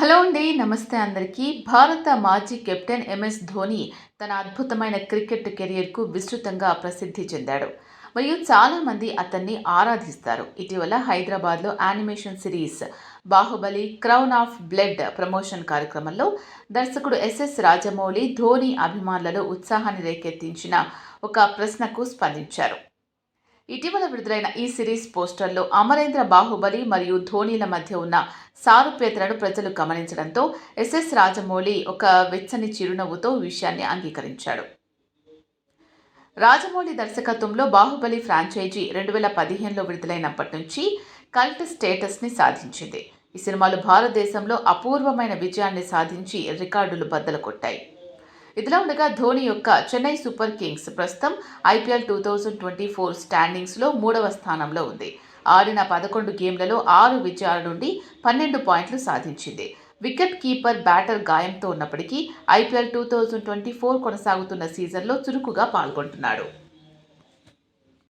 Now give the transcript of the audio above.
Hello అండి నమస్తే అందరికీ. భారత మాజీ కెప్టెన్ ఎంఎస్ ధోని తన అద్భుతమైన క్రికెట్ కెరియర్కు విస్తృతంగా ప్రసిద్ధి చెందాడు. మరియు చాలామంది అతన్ని ఆరాధిస్తారు. ఇటీవల హైదరాబాద్లో animation series Baahubali crown of blood promotion కార్యక్రమంలో దర్శకుడు ఎస్ఎస్ రాజమౌళి ధోని అభిమానులలో ఉత్సాహాన్ని రేకెత్తించిన ఒక ప్రశ్నకు స్పందించారు. ఇటీవల విడుదలైన ఈ సిరీస్ పోస్టర్లో అమరేంద్ర బాహుబలి మరియు ధోనీల మధ్య ఉన్న సారూప్యతలను ప్రజలు గమనించడంతో ఎస్ఎస్ రాజమౌళి ఒక వెచ్చని చిరునవ్వుతో విషయాన్ని అంగీకరించాడు. రాజమౌళి దర్శకత్వంలో బాహుబలి ఫ్రాంచైజీ రెండు వేల పదిహేనులో విడుదలైనప్పటి నుంచి కల్ట్ స్టేటస్ని సాధించింది. ఈ సినిమాలు భారతదేశంలో అపూర్వమైన విజయాన్ని సాధించి రికార్డులు బద్దలు కొట్టాయి. ఇదిలా ఉండగా ధోని యొక్క చెన్నై సూపర్ కింగ్స్ ప్రస్తుతం IPL two thousand twenty four స్టాండింగ్స్లో మూడవ స్థానంలో ఉంది. ఆడిన పదకొండు గేమ్లలో ఆరు విజయాల నుండి పన్నెండు పాయింట్లు సాధించింది. వికెట్ కీపర్ బ్యాటర్ గాయంతో ఉన్నప్పటికీ IPL two thousand twenty four కొనసాగుతున్న సీజన్లో చురుకుగా పాల్గొంటున్నాడు.